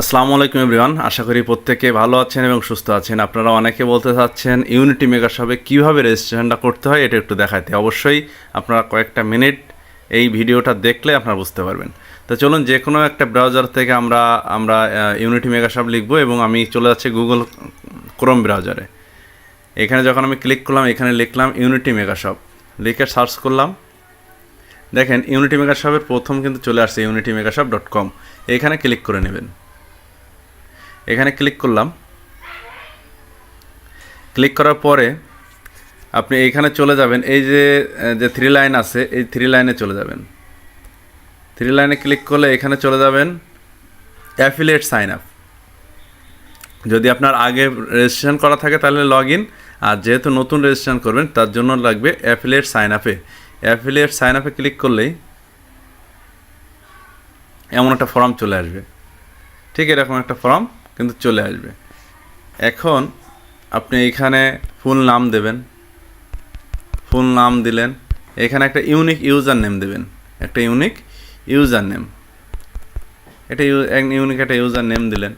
আসসালামু আলাইকুম এভরিওয়ান, আশা করি প্রত্যেকে ভালো আছেন এবং সুস্থ আছেন। আপনারা অনেকে বলতে চাচ্ছেন, ইউনিটি মেগা শপে কীভাবে রেজিস্ট্রেশনটা করতে হয় এটা একটু দেখাতে অবশ্যই আপনারা কয়েকটা মিনিট এই ভিডিওটা দেখলে আপনারা বুঝতে পারবেন। তো চলুন যে কোনো একটা ব্রাউজার থেকে আমরা আমরা ইউনিটি মেগা শপ লিখব এবং আমি চলে যাচ্ছি গুগল ক্রোম ব্রাউজারে। এখানে যখন আমি ক্লিক করলাম, এখানে লিখলাম ইউনিটি মেগা শপ লিখে সার্চ করলাম। দেখেন, ইউনিটি মেগা শপের প্রথম কিন্তু চলে আসছে Unity Mega Shop dot com. এখানে ক্লিক করে নেবেন। এখানে ক্লিক করলাম। ক্লিক করার পরে আপনি এইখানে চলে যাবেন। এই যে যে থ্রি লাইন আছে, এই থ্রি লাইনে চলে যাবেন। থ্রি লাইনে ক্লিক করলে এখানে চলে যাবেন অ্যাফিলিয়েট সাইন আপ যদি আপনার আগে রেজিস্ট্রেশন করা থাকে তাহলে লগ ইন আর যেহেতু নতুন রেজিস্ট্রেশন করবেন, তার জন্য লাগবে অ্যাফিলিয়েট সাইন আপে অ্যাফিলিয়েট সাইন আপে ক্লিক করলেই এমন একটা ফর্ম চলে আসবে। ঠিক এরকম একটা ফর্ম কিন্তু চলে আসবে। এখন আপনি এইখানে ফুল নাম দেবেন। ফুল নাম দিলেন। এখানে একটা ইউনিক ইউজার নেম দেবেন। একটা ইউনিক ইউজার নেম এটা ইউনিক একটা ইউজার নেম দিলেন।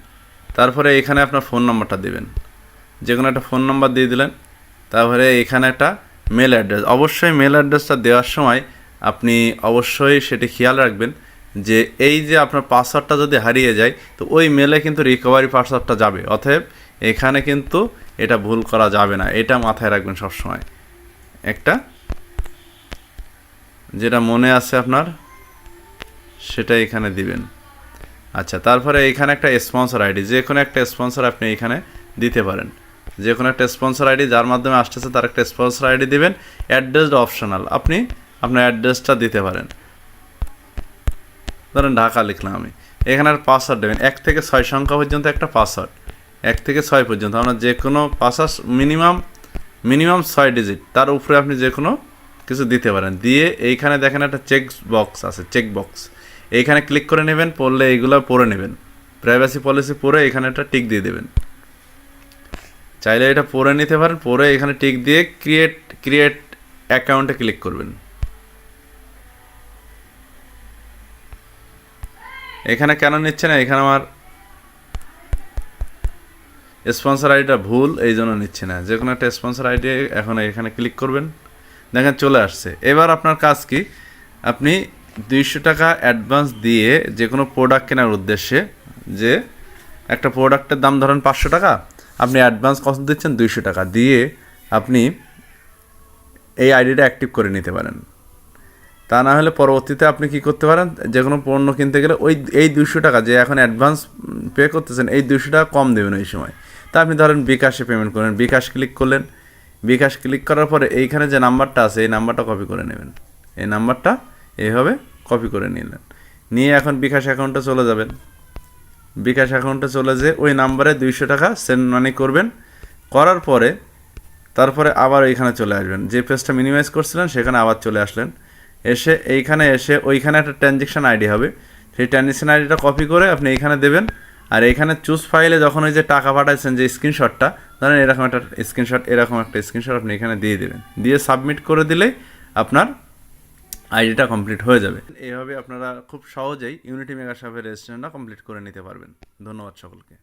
তারপরে এখানে আপনার ফোন নাম্বারটা দেবেন। যে কোনো একটা ফোন নাম্বার দিয়ে দিলেন। তারপরে এখানে একটা মেল অ্যাড্রেস অবশ্যই মেল অ্যাড্রেসটা দেওয়ার সময় আপনি অবশ্যই সেটি খেয়াল রাখবেন। যে এই যে আপনার পাসওয়ার্ডটা যদি হারিয়ে যায়, তো ওই মেলে কিন্তু রিকভারি পাসওয়ার্ডটা যাবে। অতএব এখানে কিন্তু এটা ভুল করা যাবে না। এটা মাথায় রাখবেন সবসময়। একটা, যেটা মনে আছে আপনার, সেটা এখানে দিবেন। আচ্ছা তারপরে এখানে একটা স্পন্সর আইডি যে কোনো একটা স্পন্সর আপনি এখানে দিতে পারেন। যে কোনো একটা স্পন্সর আইডি যার মাধ্যমে আসতেছে, তার একটা স্পন্সর আইডি দিবেন। অ্যাড্রেস অপশনাল আপনি আপনার অ্যাড্রেসটা দিতে পারেন। ধরেন ঢাকা লিখলাম আমি। এখানে আর পাসওয়ার্ড দেবেন। এক থেকে ছয় সংখ্যা পর্যন্ত একটা পাসওয়ার্ড এক থেকে ছয় পর্যন্ত। আমরা যে কোনো পাসওয়ার্ড মিনিমাম মিনিমাম ছয় ডিজিট তার উপরে আপনি যে কোনো কিছু দিতে পারেন। দিয়ে এইখানে দেখেন একটা চেক বক্স আছে চেক বক্স এইখানে ক্লিক করে নেবেন, পড়লে এইগুলো পড়ে নেবেন। প্রাইভেসি পলিসি পড়ে এখানে একটা টিক দিয়ে দেবেন। চাইলে এটা পড়ে নিতে পারেন। পরে এখানে টিক দিয়ে ক্রিয়েট ক্রিয়েট অ্যাকাউন্টে ক্লিক করবেন। এখানে কেন নিচ্ছে না? এখানে আমার স্পন্সর আইডিটা ভুল এই জন্য নিচ্ছে না। যে কোনো একটা স্পন্সর আইডি এখন এখানে ক্লিক করবেন। দেখেন চলে আসছে। এবার আপনার কাজ কি? আপনি দুইশো টাকা অ্যাডভান্স দিয়ে যে কোনো প্রোডাক্ট কেনার উদ্দেশ্যে যে একটা প্রোডাক্টের দাম ধরেন পাঁচশো টাকা, আপনি অ্যাডভান্স কত দিচ্ছেন? দুইশো টাকা। দিয়ে আপনি এই আইডিটা অ্যাক্টিভ করে নিতে পারেন। তা না হলে পরবর্তীতে আপনি কি করতে পারেন? যে কোনো পণ্য কিনতে গেলে ওই, এই দুশো টাকা যে এখন অ্যাডভান্স পে করতেছেন, এই দুশো টাকা কম দেবেন ওই সময়। তা আপনি ধরেন বিকাশে পেমেন্ট করেন, বিকাশ ক্লিক করলেন। বিকাশ ক্লিক করার পরে এইখানে যে নাম্বারটা আছে, এই নাম্বারটা কপি করে নেবেন। এই নাম্বারটা এইভাবে কপি করে নিলেন। নিয়ে এখন বিকাশ অ্যাকাউন্টে চলে যাবেন। বিকাশ অ্যাকাউন্টে চলে যেয়ে ওই নাম্বারে দুইশো টাকা সেন্ড মানি করবেন। করার পরে, তারপরে আবার এইখানে চলে আসবেন। যে পেজটা মিনিমাইজ করছিলেন, সেখানে আবার চলে আসলেন। এসে এইখানে এসে ওইখানে একটা ট্রানজেকশন আইডি হবে। সেই ট্রানজেকশন আইডিটা কপি করে আপনি এইখানে দেবেন। আর এইখানে চুজ ফাইলে যখন ওই যে টাকা পাঠাচ্ছেন যে স্ক্রিনশটটা ধরেন এরকম একটা স্ক্রিনশট এরকম একটা স্ক্রিনশট আপনি এখানে দিয়ে দেবেন। দিয়ে সাবমিট করে দিলেই আপনার আইডিটা কমপ্লিট হয়ে যাবে। এইভাবে আপনারা খুব সহজেই ইউনিটি মেগা শপের রেজিস্ট্রেশনটা কমপ্লিট করে নিতে পারবেন। ধন্যবাদ সকলকে।